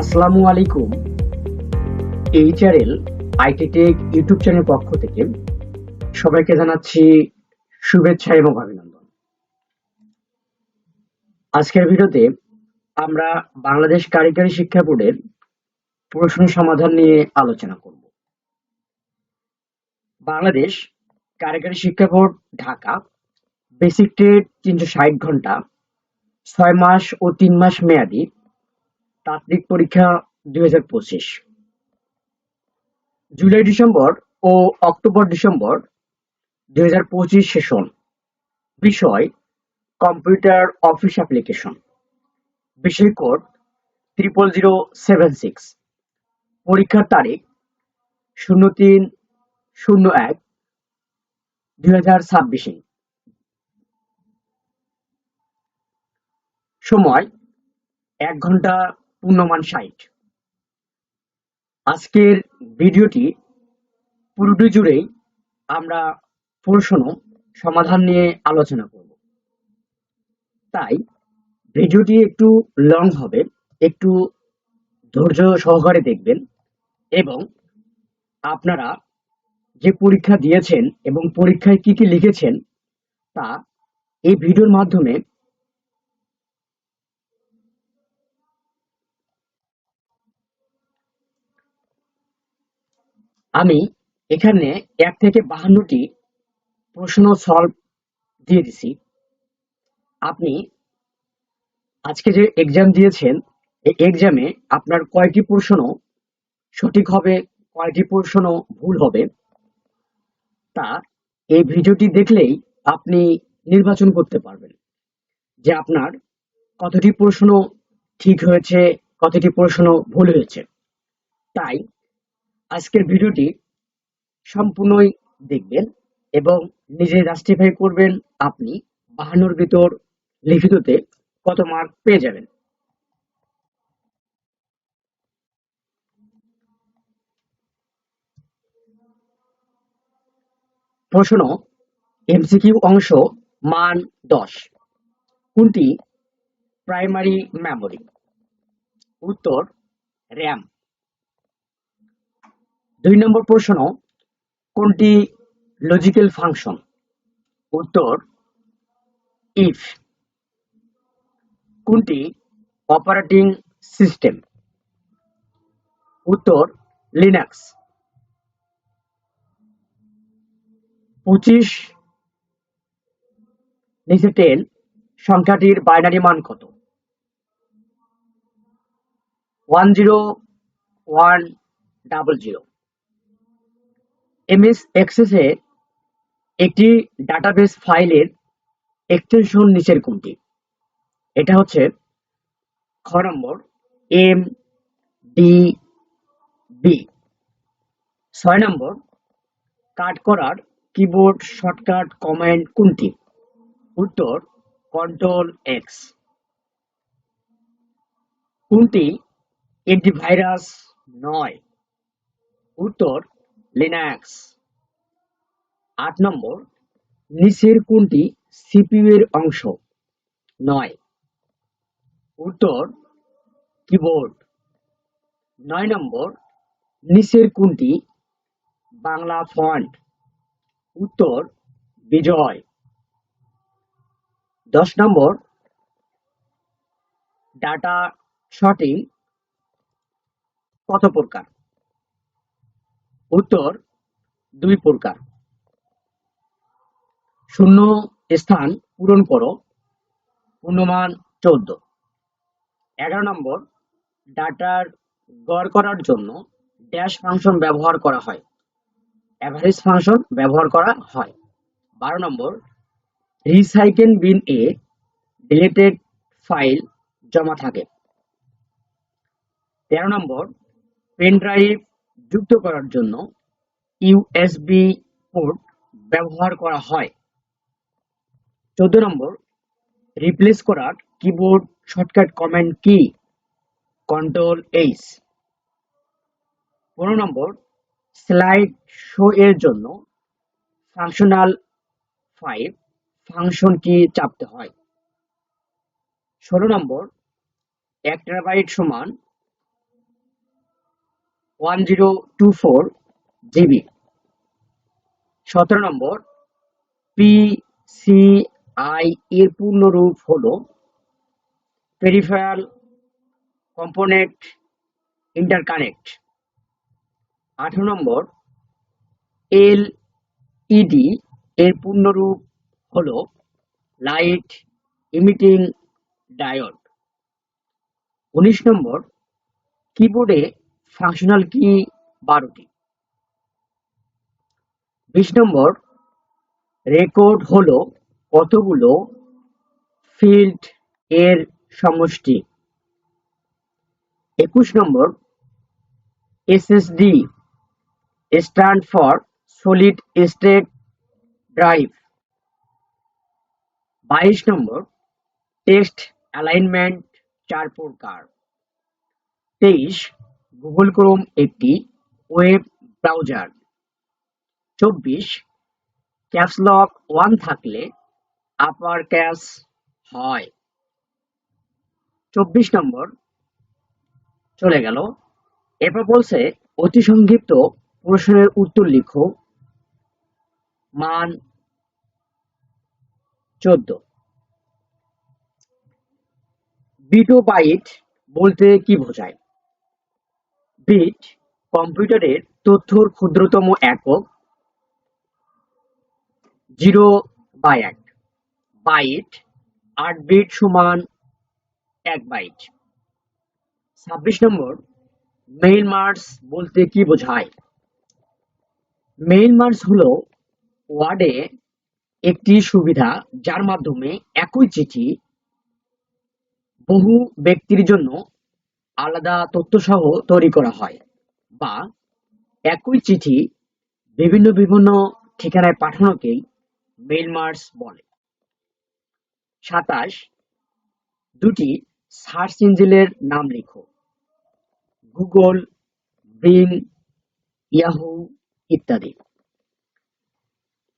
আসসালামু আলাইকুম। HRL IT tech YouTube channel পক্ষ থেকে সবাইকে জানাচ্ছি শুভেচ্ছা এবং অভিনন্দন। আজকের ভিডিওতে আমরা বাংলাদেশ কারিগরি শিক্ষা বোর্ডের প্রশ্ন সমাধান নিয়ে আলোচনা করব। বাংলাদেশ কারিগরি শিক্ষা বোর্ড ঢাকা বেসিক ট্রেড তিনশো ষাট ঘণ্টা, ছয় মাস ও তিন মাস মেয়াদি তাত্ত্বিক পরীক্ষা দুই হাজার পঁচিশ। জুলাই ডিসেম্বর ও অক্টোবর ডিসেম্বর দুই হাজার পঁচিশ সেশন। বিষয়, কম্পিউটার অফিস অ্যাপ্লিকেশন। বিষয় code triple zero seven six পরীক্ষার তারিখ, শূন্য তিন শূন্য এক দুই হাজার ছাব্বিশে। সময়, এক ঘণ্টা পূর্ণমান ষাট। আজকের ভিডিওটি পুরোটি জুড়েই আমরা প্রশ্ন, সমাধান নিয়ে আলোচনা করব। তাই ভিডিওটি একটু লং হবে, একটু ধৈর্য সহকারে দেখবেন এবং আপনারা যে পরীক্ষা দিয়েছেন এবং পরীক্ষায় কি কি লিখেছেন তা এই ভিডিওর মাধ্যমে আমি এখানে এক থেকে বাহান্নটি প্রশ্ন সলভ দিয়ে দিছি। আপনি আজকে যে এক্সাম দিয়েছেন, এই এক্সামে আপনার কয়টি প্রশ্ন সঠিক হবে, কয়টি প্রশ্ন ভুল হবে, তা এই ভিডিওটি দেখলেই আপনি নির্বাচন করতে পারবেন যে আপনার কতটি প্রশ্ন ঠিক হয়েছে, কতটি প্রশ্ন ভুল হয়েছে। তাই আজকের ভিডিওটি সম্পূর্ণই দেখবেন এবং নিজে জাস্টিফাই করবেন আপনি বাহান্নর ভিতর লিখিততে কত মার্ক পেয়ে যাবেন। প্রশ্ন এমসিকিউ অংশ মান দশ। কোনটি? প্রাইমারি মেমোরি উত্তর র্যাম দুই নম্বর প্রশ্ন, কোনটি লজিক্যাল ফাংশন উত্তর ইফ কোনটি অপারেটিং সিস্টেম উত্তর লিনাক্স পঁচিশ, নিচে টেন সংখ্যাটির বাইনারি মান কত? One zero one double zero MS এক্সেসে একটি ডাটাবেস ফাইলের এক্সটেনশন নিচের কোনটি? এটা হচ্ছে খ নম্বর এম ডি বি ছয় নম্বর, কাট করার কিবোর্ড শর্টকাট কমান্ড কোনটি? উত্তর কন্ট্রোল এক্স কোনটি? অ্যান্টিভাইরাস নয়। উত্তর লিনাক্স আট নম্বর, নিচের কোনটি সিপিইউ এর অংশ? নয়। উত্তর কিবোর্ড নয় নম্বর, নিচের কোনটি বাংলা ফন্ট উত্তর, বিজয়। দশ নম্বর ডাটা শর্টিং কত প্রকার? উত্তর দুই প্রকার। শূন্য স্থান পূরণ করো, পূর্ণমান চোদ্দ। এগারো নম্বর, ডাটার গড় করার জন্য ড্যাশ ফাংশন ব্যবহার করা হয়। অ্যাভারেজ ফাংশন ব্যবহার করা হয়। বারো নম্বর রিসাইকেল বিন এ ডিলেটেড ফাইল জমা থাকে। তেরো নম্বর, পেন ড্রাইভ যুক্ত করার জন্য ইউএসবি পোর্ট ব্যবহার করা হয়। চোদ্দ নম্বর, রিপ্লেস করার কিবোর্ড শর্টকাট কমান্ড কি? Control H. পনেরো নম্বর, স্লাইড শো এর জন্য ফাংশনাল ফাইভ ফাংশন কি চাপতে হয়? ষোলো নম্বর, এক টেরাবাইট সমান one zero two four GB সতেরো নম্বর পিসিআই এর পূর্ণরূপ হলো পেরিফেরাল কম্পোনেন্ট ইন্টারকানেক্ট আঠারো নম্বর এল এলইডি এর পূর্ণরূপ হলো লাইট ইমিটিং ডায়োড উনিশ নম্বর কিবোর্ডে ফাংশনাল কি বারোটি? বিশ নম্বর, রেকর্ড হলো কতগুলো ফিল্ড এর সমষ্টি? একুশ নম্বর, SSD, stand for solid state drive. বাইশ নম্বর টেক্সট অ্যালাইনমেন্ট চার প্রকার তেইশ গুগল ক্রোম একটি ওয়েব ব্রাউজার চব্বিশ ক্যাপসলক ওয়ান থাকলে আপার ক্যাশ হয়। চব্বিশ নম্বর, চলে গেল। এরপর বলছে, অতি সংক্ষিপ্ত প্রশ্নের উত্তর লিখো। মান চোদ্দ। বিট বাইট বলতে কি বোঝায়? বিট কম্পিউটারের তথ্যর ক্ষুদ্রতম একক জিরো বা এক বাইট আট বিট সমান এক বাইট ছাব্বিশ নম্বর মেইল মার্স বলতে কি বোঝায়? মেইল মার্স হলো ওয়ার্ডে একটি সুবিধা যার মাধ্যমে একই চিঠি বহু ব্যক্তির জন্য আলাদা তথ্যসহ তৈরি করা হয় বা একই চিঠি বিভিন্ন বিভিন্ন ঠিকানায় পাঠানোকেই মেইল মার্স বলে। সাতাশ, দুটি সার্চ ইঞ্জিনের নাম লিখো। গুগল বিং ইয়াহু ইত্যাদি।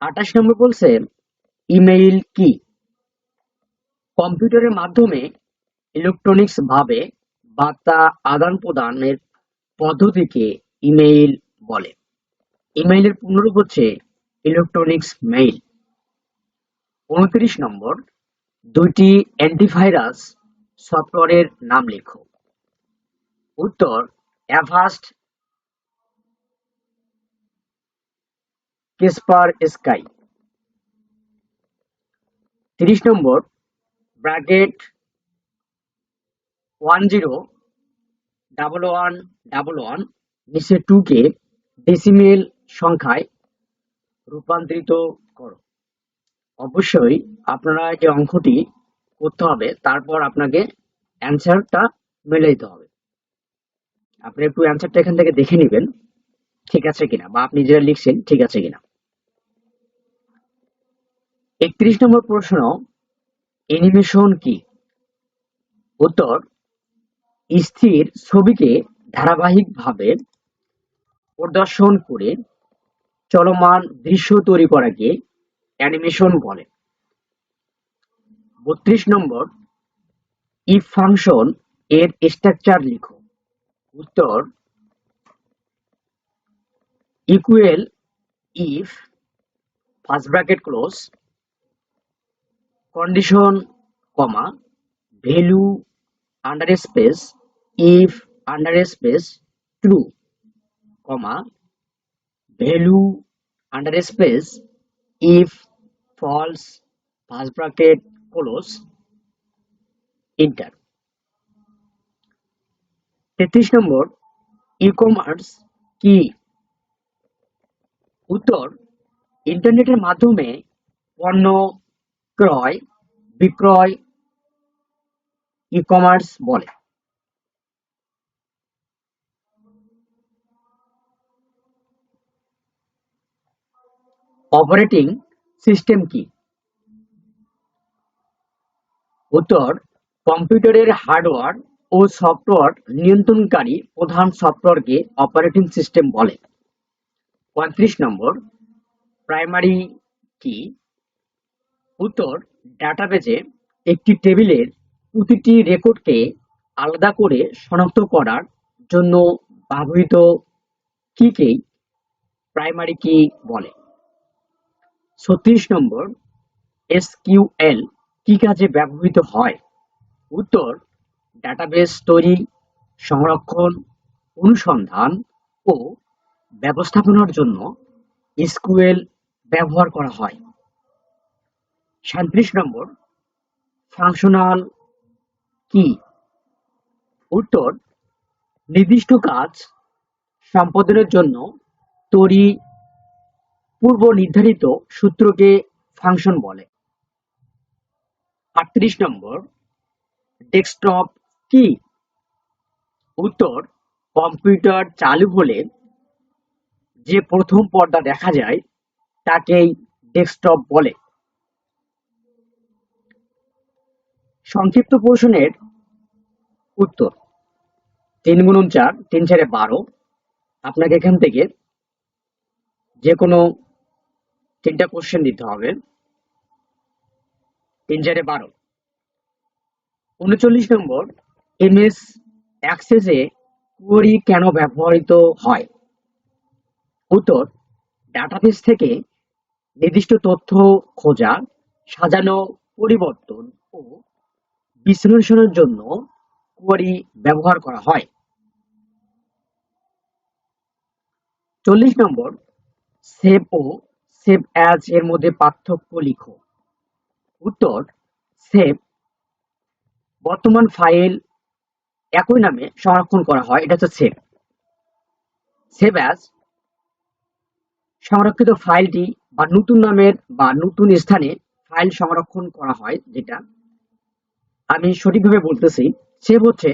আঠাশ নম্বর বলছে, ইমেইল কি? কম্পিউটারের মাধ্যমে ইলেকট্রনিক্স ভাবে বার্তা আদান প্রদানের পদ্ধতিকে ইমেইল বলে। ইমেইলের পূর্ণরূপ হচ্ছে ইলেকট্রনিক্স মেইল উনত্রিশ নম্বর, দুইটি অ্যান্টিভাইরাস সফটওয়্যারের নাম লেখো। উত্তর অ্যাভাস্ট কেসপার স্কাই তিরিশ number bracket one zero double one double one নিচে টু কে ডেসিমেল সংখ্যায় রূপান্তরিত করো। অবশ্যই আপনারা যে অঙ্কটি করতে হবে, তারপর আপনাকে অ্যান্সারটা মেলে দিতে হবে। আপনি একটু অ্যান্সারটা এখান থেকে দেখে নেবেন, ঠিক আছে কিনা, বা আপনি যেটা লিখছেন, ঠিক আছে কিনা। একত্রিশ নম্বর প্রশ্ন অ্যানিমেশন কি? উত্তর স্থির ছবিকে ধারাবাহিকভাবে প্রদর্শন করে চলমান দৃশ্য তৈরি করাকে অ্যানিমেশন বলে। বত্রিশ নম্বর, ইফ ফাংশন এর স্ট্রাকচার লিখো। উত্তর, equal if, first bracket close, condition, comma, value, under space if under space true comma value under space if false first bracket close enter তেত্রিশ নম্বর ই কমার্স কি? উত্তর, ইন্টারনেটের মাধ্যমে পণ্য ক্রয়, বিক্রয় ই কমার্স বলে। অপারেটিং সিস্টেম কি? উত্তর, কম্পিউটারের হার্ডওয়্যার ও সফটওয়্যার নিয়ন্ত্রণকারী প্রধান সফটওয়্যারকে অপারেটিং সিস্টেম বলে। পঁয়ত্রিশ নম্বর প্রাইমারি কি? উত্তর ডাটাবেজে একটি টেবিলের প্রতিটি রেকর্ডকে আলাদা করে শনাক্ত করার জন্য ব্যবহৃত কিকেই প্রাইমারি কি বলে। ছত্রিশ নম্বর, এসকিউএল কি কাজে ব্যবহৃত হয়? উত্তর, ডাটাবেস তৈরি, সংরক্ষণ, অনুসন্ধান ও ব্যবস্থাপনার জন্য এসকিউএল ব্যবহার করা হয়। সাঁত্রিশ নম্বর, ফাংশনাল কি? উত্তর, নির্দিষ্ট কাজ সম্পাদনের জন্য তৈরি পূর্ব নির্ধারিত সূত্রকে ফাংশন বলে। আটত্রিশ নম্বর ডেস্কটপ কি? উত্তর কম্পিউটার চালু হলে যে প্রথম পর্দা দেখা যায়, তাকেই ডেস্কটপ বলে। সংক্ষিপ্ত প্রশ্নের উত্তর। তিন গুণন চার, তিন চারে বারো। আপনাকে এখান থেকে যে কোনো তিনটা কোশ্চেন দিতে হবে। তিন, চারে বারো। উনচল্লিশ নম্বর, এমএস অ্যাক্সেসে কোয়েরি কেন ব্যবহৃত হয়? উত্তর ডাটাবেস থেকে নির্দিষ্ট তথ্য খোঁজা, সাজানো পরিবর্তন ও বিশ্লেষণের জন্য কোয়েরি ব্যবহার করা হয়। চল্লিশ নম্বর সেভ ও সেভ অ্যাজ এর মধ্যে পার্থক্য লিখো। উত্তর, সেভ বর্তমান ফাইল একই নামে সংরক্ষণ করা হয়, এটা হচ্ছে সেভ। সেভ অ্যাজ সংরক্ষিত ফাইলটি বা নতুন নামের বা নতুন স্থানে ফাইল সংরক্ষণ করা হয়, যেটা আমি সঠিকভাবে বলতেছি। সেভ হচ্ছে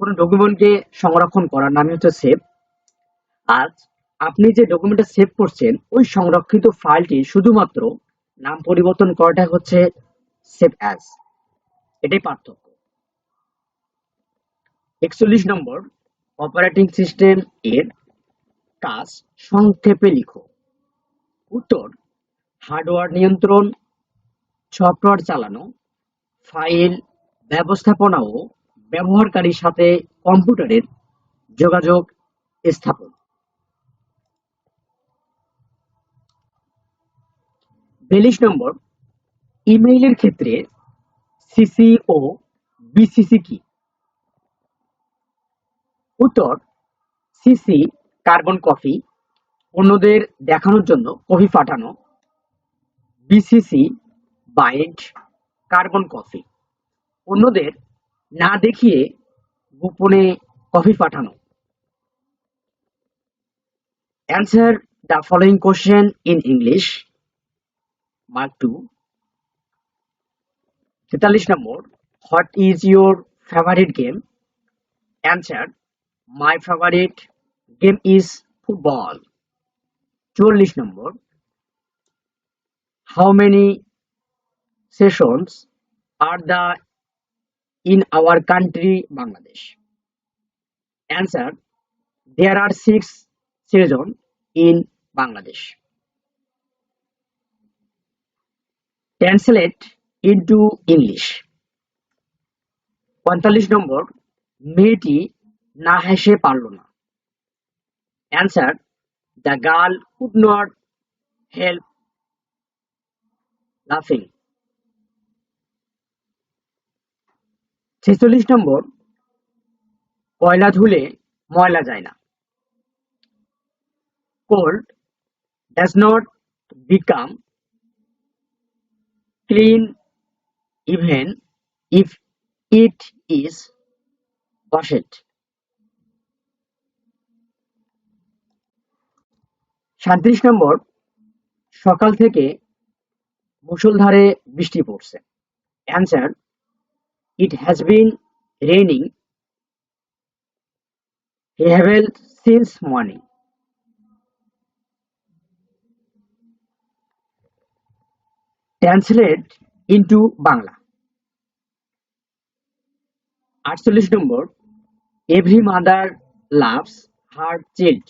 কোনো ডকুমেন্টকে সংরক্ষণ করার নামই হচ্ছে সেভ। আজ আপনি যে ডকুমেন্টটা সেভ করছেন, ওই সংরক্ষিত ফাইলটি শুধুমাত্র নাম পরিবর্তন করাটা হচ্ছে সেভ অ্যাজ এটাই পার্থক্য। একচল্লিশ নম্বর অপারেটিং সিস্টেম এর কাজ সংক্ষেপে লিখো। উত্তর হার্ডওয়্যার নিয়ন্ত্রণ সফটওয়্যার চালানো ফাইল ব্যবস্থাপনা ও ব্যবহারকারীর সাথে কম্পিউটারের যোগাযোগ স্থাপন। বিয়াল্লিশ নম্বর, ইমেইলের ক্ষেত্রে সিসি ও বিসিসি কি? উত্তর, সিসি, কার্বন কফি অন্যদের দেখানোর জন্য কফি পাঠানো, বিসিসি বাইন্ড কার্বন কফি অন্যদের না দেখিয়ে গোপনে কফি পাঠানো। Answer the following question in English mark two তেতাল্লিশ number what is your favourite game answer my favourite game is football চুয়াল্লিশ number how many sessions are the in our country Bangladesh answer there are six season in Bangladesh translate into English পঁয়তাল্লিশ নম্বর, মেয়েটি না হেসে পারল না। Answer the girl could not help লাফিং ছেচল্লিশ নম্বর, কয়লা ধুলে ময়লা যায় না। Coal does not become clean even if it is washed. সাঁত্রিশ নম্বর, সকাল থেকে মুষলধারে বৃষ্টি পড়ছে। Answer it has been raining heavily since morning translate into Bangla আটচল্লিশ number every mother loves her child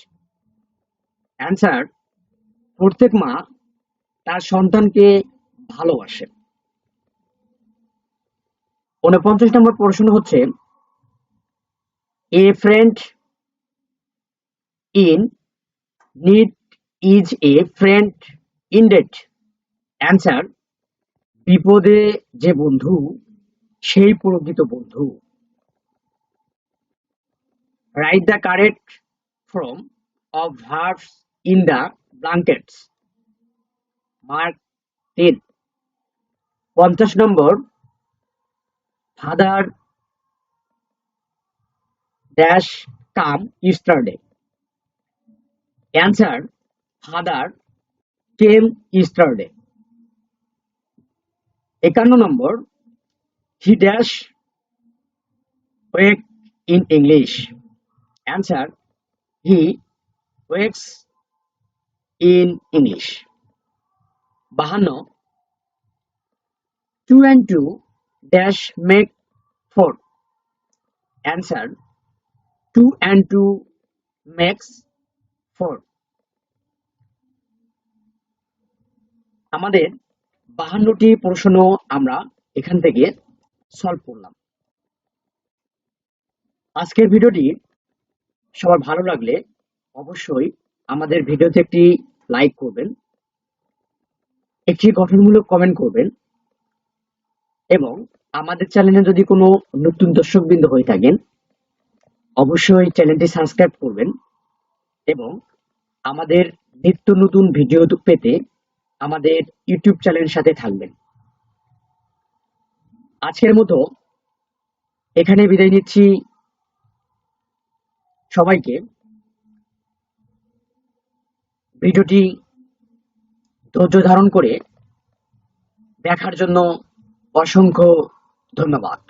answer প্রত্যেক মা তার সন্তানকে ভালোবাসে। উনপঞ্চাশ নম্বর প্রশ্ন হচ্ছে a friend in need is a friend in deed answer বিপদে যে বন্ধু, সেই প্রকৃত বন্ধু। Write the correct form of verbs in the blankets mark ten পঞ্চাশ number. Father dash come yesterday answer father came yesterday একান্ন number he dash wake in English answer he wakes in English বাহান্ন two and two dash make four answer two and two makes four আমাদের বাহান্নটি প্রশ্ন আমরা এখান থেকে solve করলাম। আজকের ভিডিওটি সবার ভালো লাগলে অবশ্যই আমাদের ভিডিওতে একটি লাইক করবেন, একটি গঠনমূলক কমেন্ট করবেন এবং আমাদের চ্যানেলে যদি কোনো নতুন দর্শকবৃন্দ হয়ে থাকেন, অবশ্যই চ্যানেলটি সাবস্ক্রাইব করবেন এবং আমাদের নিত্য নতুন ভিডিও পেতে আমাদের ইউটিউব চ্যানেলের সাথে থাকবেন। আজকের মতো এখানে বিদায় নিচ্ছি। সবাইকে ভিডিওটি ধৈর্য ধারণ করে দেখার জন্য অসংখ্য ধন্যবাদ।